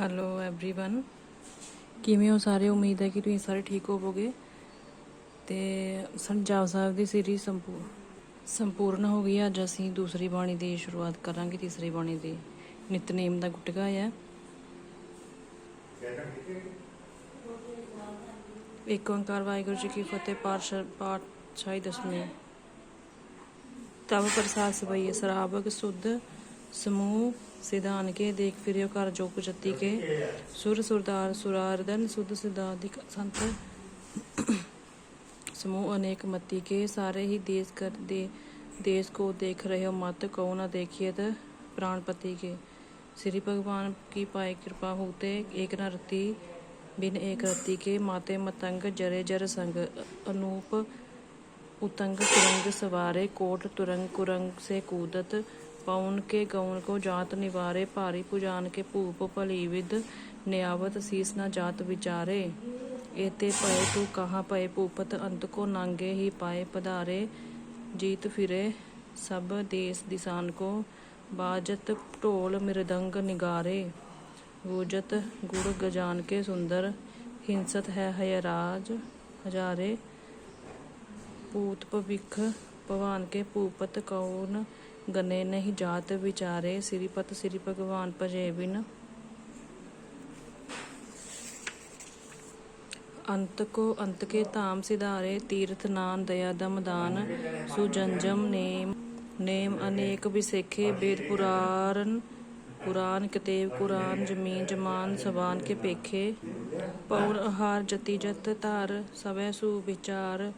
Hello everyone ਕਿਵੇਂ ਹੋ ਸਾਰੇ ਉਮੀਦ ਹੈ ਕਿ ਤੁਸੀਂ ਸਾਰੇ ਠੀਕ ਹੋਵੋਗੇ ਤੇ ਸੰਜਾਬ ਸਾਹਿਬ ਦੀ ਸੀਰੀਜ਼ ਸੰਪੂਰ ਸੰਪੂਰਨ ਹੋ ਗਈ ਹੈ। ਅੱਜ ਅਸੀਂ ਦੂਸਰੀ ਬਾਣੀ ਦੀ ਸ਼ੁਰੂਆਤ ਕਰਾਂਗੇ ਤੀਸਰੀ ਬਾਣੀ ਦੀ ਨਿਤਨੇਮ ਦਾ ਗੁਟਕਾ ਹੈ ਇੱਕ ਓੰਕਾਰ ਵਾਹਿਗੁਰੂ ਜੀ ਕੀ ਫਤਿਹ ਪਾਠ ਪਾਤਸ਼ਾਹੀ ਦਸਵੀਂ ਤਬ ਪ੍ਰਸਾਦ ਸਬਈ ਸਰਾਬਕ ਸੁਧ ਸਮੂਹ ਸਿਧਾਨ ਕੇ ਦੇਖ ਫਿਰਿਓ ਕਰ ਜੋ ਕੁਜਤੀ ਕੇ ਸੁਰ ਸੁਰਦਾਰ ਸੁਰਾਰਦਨ ਸੁਧ ਸਿਧਾਦਿਕ ਸੰਤ ਸਮੂਹ ਅਨੇਕ ਮਤੀ ਕੇ ਸਾਰੇ ਹੀ ਦੇਸ ਕਰ ਦੇ देश को देख रहे हो मत कहो न देखिए त प्राणपति के श्री भगवान की पाए कृपा होते एक न रति बिन एक रति के माते मतंग जरे जर संग अनूप उतंग तुरंग सवारे कोट तुरंग कुरंग से कूदत पौन के गौन को जात निवारे भारी पुजान के भूप भली विद न्यावत शीस न जात विचारे एते पए तू कहाँ पए भूपत अंत को नांगे ही पाए पधारे जीत फिरे सब देश दिसान को बाजत ढोल मृदंग निगारे गूजत गुड़ गजान के सुंदर हिंसत है हयराज हजारे पूत भविख भगवान के पूपत कौन ਗਨੇ ਨਹੀਂ ਜਾਤ ਵਿਚਾਰੇ, ਸ੍ਰੀਪਤ ਸ੍ਰੀ ਭਗਵਾਨ ਭਜੇ ਬਿਨ। ਅੰਤ ਕੋ ਅੰਤ ਕੇ ਧਾਮ ਸਿਧਾਰੇ, ਤੀਰਥ ਨਾਮ ਦਇਆ ਦਮਦਾਨ ਸੁਜੰਜਮ ਨੇਮ ਨੇਮ ਅਨੇਕ ਵਿਸੇਖੇ ਬੇਦ ਪੁਰਾਨ ਪੁਰਾਨ ਕਿਤੇਬ ਕੁਰਾਨ ਜਮੀਨ ਜਮਾਨ ਸਵਾਨ ਕੇ ਪੇਖੇ। ਪੌਰ ਆਹਾਰ ਜਤੀ ਜਤ ਧਾਰ, ਸਵੈ ਸੂ ਵਿਚਾਰ,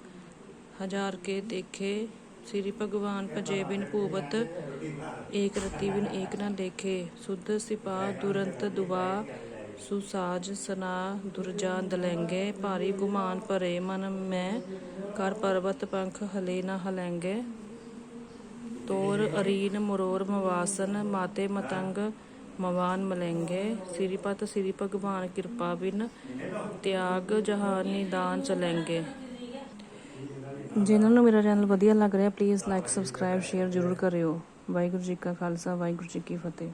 ਹਜ਼ਾਰ ਕੇ ਦੇਖੇ। ਸ੍ਰੀ ਭਗਵਾਨ ਭਜੇ ਬਿਨ ਭੂਵਤ, ਏਕ ਰਤੀ ਬਿਨ ਏਕ ਨਾ ਦੇਖੇ, ਸੁਧ ਸਿਪਾ ਦੁਰੰਤ ਦੁਆ ਸੁਸਾਜ ਸਨਾ ਦੁਰਜਾਨ ਦਲੈਂਗੇ, ਭਾਰੀ ਗੁਮਾਨ ਭਰੇ ਮਨ ਮੈਂ, ਕਰ ਪਰਬਤ ਪੰਖ ਹਲੇ ਨਾ ਹਲੈਂਗੇ। ਤੋਰ ਅਰੀਨ ਮਰੋਰ ਮਵਾਸਨ, ਮਾਤੇ ਮਤੰਗ ਮਵਾਨ ਮਲੈਂਗੇ। ਸ੍ਰੀ ਪਤ ਸ੍ਰੀ ਭਗਵਾਨ ਕਿਰਪਾ ਬਿਨ, ਤਿਆਗ ਜਹਾਨੀ ਦਾਨ ਚਲੈਂਗੇ। ਜਿਨ੍ਹਾਂ ਨੂੰ ਮੇਰਾ ਚੈਨਲ ਵਧੀਆ ਲੱਗ ਰਿਹਾ ਪਲੀਜ਼ ਲਾਈਕ ਸਬਸਕ੍ਰਾਈਬ ਸ਼ੇਅਰ ਜ਼ਰੂਰ ਕਰਿਓ। ਵਾਹਿਗੁਰੂ ਜੀ ਕਾ ਖਾਲਸਾ, ਵਾਹਿਗੁਰੂ ਜੀ ਕੀ ਫਤਿਹ।